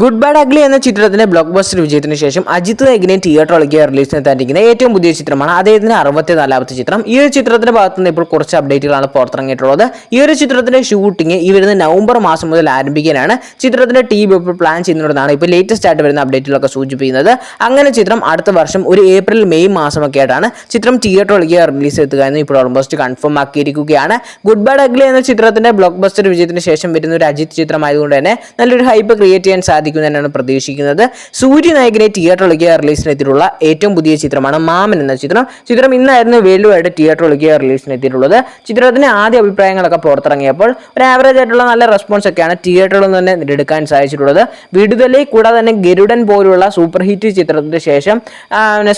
Good bad ugly എന്ന ചിത്രത്തിന്റെ block buster വിജയത്തിന് ശേഷം അജിത് എഗ്നെ തിയേറ്ററിലേക്ക് റിലീസ് റിലീസിന് എത്താനിരിക്കുന്ന ഏറ്റവും പുതിയ ചിത്രമാണ് അദ്ദേഹത്തിന്റെ അറുപത്തിനാലാമത്തെ ചിത്രം. ഈ ഒരു ചിത്രത്തിന്റെ ഭാഗത്തു നിന്ന് ഇപ്പോൾ കുറച്ച് അപ്ഡേറ്റുകളാണ് പുറത്തിറങ്ങിയിട്ടുള്ളത്. ഈ ഒരു ചിത്രത്തിന്റെ ഷൂട്ടിംഗ് ഈ വരുന്ന നവംബർ മാസം മുതൽ ആരംഭിക്കാനാണ്. ചിത്രത്തിന്റെ ടീം ഇപ്പോൾ പ്ലാൻ ചെയ്യുന്നതാണ് ഇപ്പോൾ ലേറ്റസ്റ്റ് ആയിട്ട് വരുന്ന അപ്ഡേറ്റുകളൊക്കെ സൂചിപ്പിക്കുന്നത്. അങ്ങനെ ചിത്രം അടുത്ത വർഷം ഒരു ഏപ്രിൽ മെയ് മാസം ഒക്കെ ആയിട്ടാണ് ചിത്രം തിയേറ്ററിലേക്ക് റിലീസ് എത്തുക എന്ന് ഇപ്പോൾ ഓൾമോസ്റ്റ് കൺഫേം ആക്കിയിരിക്കുകയാണ്. ഗുഡ് ബാഡ് അഗ്ലി എന്ന ചിത്രത്തിന്റെ ബ്ലോക്ക് ബസ്റ്റർ വിജയത്തിന് ശേഷം വരുന്ന ഒരു അജിത് ചിത്രമായതുകൊണ്ട് തന്നെ നല്ലൊരു ഹൈപ്പ് ക്രിയേറ്റ് ചെയ്യാൻ സാധിക്കും. എന്നാണ് പ്രതീക്ഷിക്കുന്നത്. സൂര്യ നായകനെ തിയേറ്റർ ഒളിക്കുക റിലീസിനെത്തിയിട്ടുള്ള ഏറ്റവും പുതിയ ചിത്രമാണ് മാമൻ എന്ന ചിത്രം. ചിത്രം ഇന്നായിരുന്നു വേലുവായിട്ട് തിയേറ്ററിലേക്ക് റിലീസിനെത്തിയിട്ടുള്ളത് ചിത്രത്തിന് ആദ്യ അഭിപ്രായങ്ങളൊക്കെ പുറത്തിറങ്ങിയപ്പോൾ ഒരു ആവറേജ് ആയിട്ടുള്ള നല്ല റെസ്പോൺസ് ഒക്കെയാണ് തിയേറ്ററിൽ നിന്ന് തന്നെ നേടിയെടുക്കാൻ സാധിച്ചിട്ടുള്ളത്. വിടുതലേ കൂടാതെ തന്നെ ഗരുഡൻ പോലുള്ള സൂപ്പർ ഹിറ്റ് ചിത്രത്തിന് ശേഷം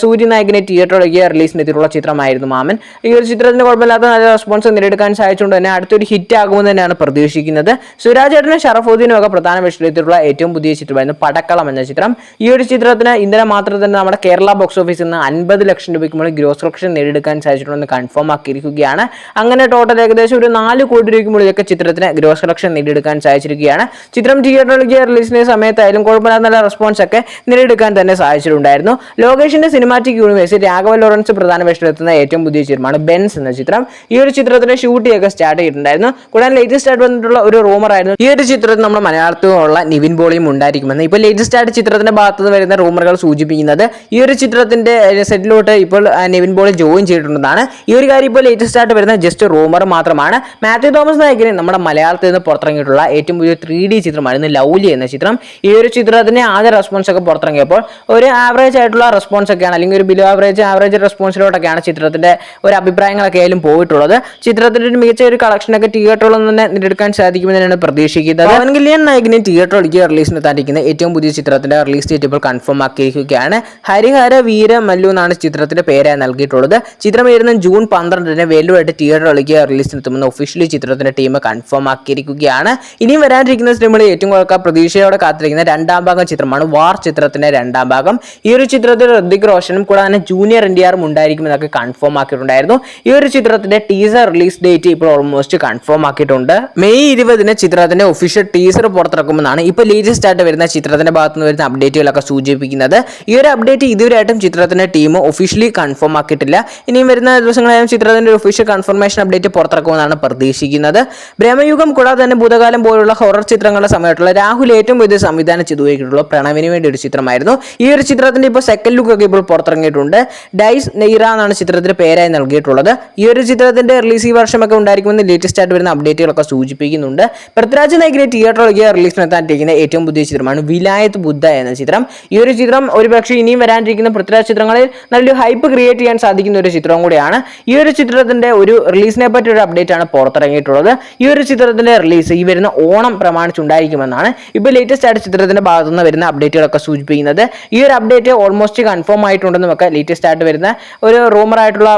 സൂര്യനായകനെ തിയേറ്റർ റിലീസിനെത്തിയിട്ടുള്ള ചിത്രമായിരുന്നു മാമൻ. ഈ ഒരു ചിത്രത്തിന് കുഴപ്പമില്ലാത്ത നല്ല റെസ്പോൺസ് നേടിയെടുക്കാൻ സാധിച്ചുകൊണ്ട് തന്നെ അടുത്തൊരു ഹിറ്റ് ആകുമെന്ന് തന്നെയാണ് പ്രതീക്ഷിക്കുന്നത്. സുരാജ് ഏട്ടനും ഷറഫുദ്ദീനും ഒക്കെ പ്രധാന വിഷയത്തിലുള്ള ഏറ്റവും പുതിയ ചിത്രമായിരുന്നു. പടക്കളം എന്ന ചിത്രം. ഈ ഒരു ചിത്രത്തിന് ഇന്നലെ മാത്രം തന്നെ നമ്മുടെ കേരള ബോക്സ് ഓഫീസിൽ നിന്ന് അൻപത് ലക്ഷം രൂപയ്ക്ക് മുകളിൽ ഗ്രോസ് കളക്ഷൻ നേടിയെടുക്കാൻ സാധിച്ചിട്ടുണ്ടെന്ന് കൺഫേം ആക്കിയിരിക്കുകയാണ്. അങ്ങനെ ടോട്ടൽ ഏകദേശം ഒരു നാല് കോടി രൂപയ്ക്ക് മുകളിലൊക്കെ ചിത്രത്തിന് ഗ്രോസ് കളക്ഷൻ നേടിയെടുക്കാൻ സാധിച്ചിരിക്കുകയാണ്. ചിത്രം തിയേറ്ററിലേക്ക് റിലീസിന്റെ സമയത്തായാലും കുഴപ്പമില്ലാത്ത നല്ല റെസ്പോൺസ് ഒക്കെ നേടിയെടുക്കാൻ തന്നെ സാധിച്ചിട്ടുണ്ടായിരുന്നു. ലോകേഷിന്റെ സിനിമാറ്റിക് യൂണിവേഴ്സിൽ രാഘവ ലോറൻസ് പ്രധാന വേഷത്തിലെത്തുന്ന ഏറ്റവും പുതിയ ചിത്രമാണ് ബെൻസ് എന്ന ചിത്രം. ഈ ഒരു ചിത്രത്തിന്റെ ഷൂട്ടിംഗ് ഒക്കെ സ്റ്റാർട്ട് ചെയ്തിട്ടുണ്ടായിരുന്നു. കൂടാതെ ലേറ്റസ്റ്റ് ആയിട്ട് വന്നിട്ടുള്ള ഒരു റൂമർ ആയിരുന്നു. ഈ ഒരു ചിത്രത്തിൽ നമ്മുടെ മലയാളത്തിലുള്ള നിവിൻ പോളിയും ഉണ്ടായിരിക്കുമെന്ന്. ഇപ്പോൾ ലേറ്റസ്റ്റ് ആയിട്ട് ചിത്രത്തിന്റെ ഭാഗത്ത് നിന്ന് വരുന്ന റൂമറുകൾ സൂചിപ്പിക്കുന്നത് ഈ ഒരു ചിത്രത്തിന്റെ സെറ്റിലോട്ട് ഇപ്പോൾ നെവിൻ പോളി ജോയിൻ ചെയ്തിട്ടുണ്ടെന്നാണ്. ഈ ഒരു കാര്യം ഇപ്പോൾ ലേറ്റസ്റ്റ് ആയിട്ട് വരുന്ന ജസ്റ്റ് റൂമർ മാത്രമാണ്. മാത്യു തോമസ് നായകനെ നമ്മുടെ മലയാളത്തിൽ നിന്ന് പുറത്തിറങ്ങിയിട്ടുള്ള ഏറ്റവും പുതിയ ത്രീ ഡി ചിത്രമായിരുന്നു ലൗലി എന്ന ചിത്രം. ഈ ഒരു ചിത്രത്തിന്റെ ആദ്യ റെസ്പോൺസ് ഒക്കെ പുറത്തിറങ്ങിയപ്പോൾ ഒരു ആവറേജ് ആയിട്ടുള്ള റെസ്പോൺസ് ഒക്കെയാണ് അല്ലെങ്കിൽ ഒരു ബിലോ ആവറേജ് ആവറേജ് റെസ്പോൺസിലോട്ടൊക്കെയാണ് ചിത്രത്തിന്റെ ഒരു അഭിപ്രായങ്ങളൊക്കെ ആയാലും പോയിട്ടുള്ളത്. ചിത്രത്തിന്റെ ഒരു മികച്ച ഒരു കളക്ഷനൊക്കെ തിയേറ്ററിൽ നിന്ന് തന്നെ നേടിയെടുക്കാൻ സാധിക്കുമെന്ന് തന്നെയാണ് പ്രതീക്ഷിക്കുന്നത്. പവൻ കല്യാൺ നായകനെ തിയേറ്റർ ഒളിക്കുക റിലീസിന് എത്താണ്ടിരിക്കുന്ന ഏറ്റവും പുതിയ ചിത്രത്തിന്റെ റിലീസ് ഡേറ്റ് ഇപ്പോൾ കൺഫേം ആക്കിയിരിക്കുകയാണ്. ഹരിഹര വീര മല്ലു എന്നാണ് ചിത്രത്തിന്റെ പേരായി നൽകിയിട്ടുള്ളത്. ചിത്രം വരുന്ന ജൂൺ പന്ത്രണ്ടിന് വേലുവായിട്ട് ഒളിക്കുക റിലീസിനെത്തുമെന്ന് ഒഫീഷ്യലി ചിത്രത്തിന്റെ ടീം കൺഫേം ആക്കിയിരിക്കുകയാണ്. ഇനിയും വരാനിരിക്കുന്ന സിനിമകളിൽ ഏറ്റവും കൂടുതൽ പ്രതീക്ഷയോടെ കാത്തിരിക്കുന്ന രണ്ടാം ഭാഗം ചിത്രമാണ് വാർ ചിത്രത്തിന്റെ രണ്ടാം ഭാഗം. ഈ ഒരു ചിത്രത്തിൽ ഋതിക് റോഷനും കൂടാതെ ജൂനിയർ എൻ ഡി ആറും ഉണ്ടായിരിക്കുമെന്നൊക്കെ കൺഫേം ആക്കിയിട്ടുണ്ടായിരുന്നു. ഈ ഒരു ചിത്രത്തിന്റെ ടീസർ റിലീസ് ഡേറ്റ് ഇപ്പോൾ ഓൾമോസ്റ്റ് കൺഫേം ആക്കിയിട്ടുണ്ട്. മെയ് ഇരുപതിന് ചിത്രത്തിന്റെ ഒഫീഷ്യൽ ടീസർ പുറത്തിറക്കുമെന്നാണ് ഇപ്പോൾ ലേറ്റസ്റ്റ് വരുന്ന ചിത്രത്തിന്റെ ഭാഗത്ത് നിന്ന് വരുന്ന അപ്ഡേറ്റുകളൊക്കെ സൂചിപ്പിക്കുന്നത്. ഈ ഒരു അപ്ഡേറ്റ് ഇതുവരെയായിട്ടും ചിത്രത്തിന്റെ ടീം ഒഫീഷ്യലി കൺഫേം ആക്കിയിട്ടില്ല. ഇനിയും വരുന്ന ദിവസങ്ങളായാലും ചിത്രത്തിന്റെ ഒഫീഷ്യൽ കൺഫർമേഷൻ അപ്ഡേറ്റ് പുറത്തിറക്കുമെന്നാണ് പ്രതീക്ഷിക്കുന്നത്. ബ്രഹ്മയുഗം കൂടാതെ തന്നെ ഭൂതകാലം പോലുള്ള ഹൊറർ ചിത്രങ്ങളുടെ സമയത്തുള്ള രാഹുൽ ഏറ്റവും വലിയ സംവിധാനം ചെയ്തു പോയിട്ടുള്ള പ്രണവിന് വേണ്ടി ഒരു ചിത്രമായിരുന്നു. ഈ ഒരു ചിത്രത്തിന്റെ ഇപ്പോൾ സെക്കൻഡ് ലുക്ക് ഒക്കെ ഇപ്പോൾ പുറത്തിറങ്ങിയിട്ടുണ്ട്. ഡൈസ് നെയ്റ എന്നാണ് ചിത്രത്തിന്റെ പേരായി നൽകിയിട്ടുള്ളത്. ഈ ഒരു ചിത്രത്തിന്റെ റിലീസ് ഈ വർഷമൊക്കെ ഉണ്ടായിരിക്കുമെന്ന് ലേറ്റസ്റ്റ് ആയിട്ട് വരുന്ന അപ്ഡേറ്റുകളൊക്കെ സൂചിപ്പിക്കുന്നുണ്ട്. പൃഥ്വിരാജ് നായകിനെ തിയേറ്ററിലേക്ക് റിലീസിനെത്താനിരിക്കുന്ന ഏറ്റവും പുതിയ ചിത്രമാണ് വിലായത്ത് ബുദ്ധ എന്ന ചിത്രം. ഈ ഒരു ചിത്രം ഒരുപക്ഷെ ഇനിയും വരാനിരിക്കുന്ന പൃഥ്വിരാജ് ചിത്രങ്ങളിൽ നല്ലൊരു ഹൈപ്പ് ക്രിയേറ്റ് ചെയ്യാൻ സാധിക്കുന്ന ഒരു ചിത്രം കൂടിയാണ്. ഈ ഒരു ചിത്രത്തിന്റെ ഒരു റിലീസിനെ പറ്റി ഒരു അപ്ഡേറ്റ് ആണ് പുറത്തിറങ്ങിയിട്ടുള്ളത്. ഈ ഒരു ചിത്രത്തിന്റെ റിലീസ് ഈ വരുന്ന ഓണം പ്രമാണിച്ചുണ്ടായിരിക്കുമെന്നാണ് ഇപ്പൊ ലേറ്റസ്റ്റ് ആയിട്ട് ചിത്രത്തിന്റെ ഭാഗത്തുനിന്ന് വരുന്ന അപ്ഡേറ്റുകളൊക്കെ സൂചിപ്പിക്കുന്നത്. ഈ ഒരു അപ്ഡേറ്റ് ഓൾമോസ്റ്റ് കൺഫേം ആയിട്ടുണ്ടെന്നും ഒക്കെ ലേറ്റസ്റ്റ് ആയിട്ട് വരുന്ന ഒരു റൂമർ ആയിട്ടുള്ള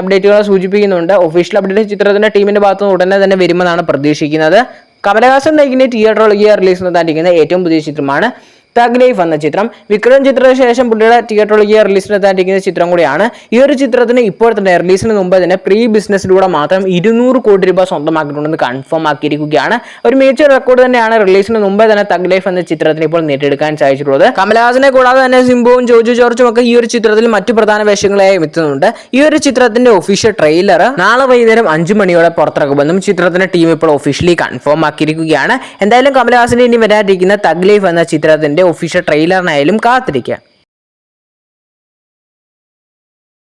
അപ്ഡേറ്റുകൾ സൂചിപ്പിക്കുന്നുണ്ട്. ഒഫീഷ്യൽ അപ്ഡേറ്റ് ചിത്രത്തിന്റെ ടീമിന്റെ ഭാഗത്തുനിന്ന് ഉടനെ തന്നെ വരുമെന്നാണ് പ്രതീക്ഷിക്കുന്നത്. കമലഹാസൻ നയിക്കുന്ന തിയേറ്ററിലേക്ക് റിലീസ് നടത്താനിരിക്കുന്ന ഏറ്റവും പുതിയ ചിത്രമാണ്. തഗ് ലൈഫ് എന്ന ചിത്രം. വിക്രം ചിത്രത്തിന് ശേഷം പുള്ളിയുടെ തിയേറ്ററിലേക്ക് റിലീസിനെത്താനിരിക്കുന്ന ചിത്രം കൂടിയാണ്. ഈ ഒരു ചിത്രത്തിന് ഇപ്പോൾ തന്നെ റിലീസിന് മുമ്പ് തന്നെ പ്രീ ബിസിനസ്സിലൂടെ മാത്രം ഇരുന്നൂറ് കോടി രൂപ സ്വന്തമാക്കിയിട്ടുണ്ടെന്ന് കൺഫേം ആക്കിയിരിക്കുകയാണ്. ഒരു മികച്ച റെക്കോർഡ് തന്നെയാണ് റിലീസിന് മുമ്പേ തന്നെ തഗ് ലൈഫ് എന്ന ചിത്രത്തിന് ഇപ്പോൾ നേടിയെടുക്കാൻ സാധിച്ചിട്ടുള്ളത്. കമലഹാസനെ കൂടാതെ തന്നെ സിംബുവും ജോജു ജോർജും ഒക്കെ ഈ ഒരു ചിത്രത്തിൽ മറ്റു പ്രധാന വേഷങ്ങളായി എത്തുന്നുണ്ട്. ഈ ഒരു ചിത്രത്തിന്റെ ഒഫീഷ്യൽ ട്രെയിലർ നാളെ വൈകുന്നേരം അഞ്ചു മണിയോടെ പുറത്തിറക്കുമെന്നും ചിത്രത്തിന്റെ ടീം ഇപ്പോൾ ഒഫീഷ്യലി കൺഫേം ആക്കിയിരിക്കുകയാണ്. എന്തായാലും കമലഹാസിന്റെ ഇനി വരാനിരിക്കുന്ന തഗ് ലൈഫ് എന്ന ചിത്രത്തിന്റെ ഒഫീഷ്യൽ ട്രെയിലറിനായാലും കാത്തിരിക്കാം.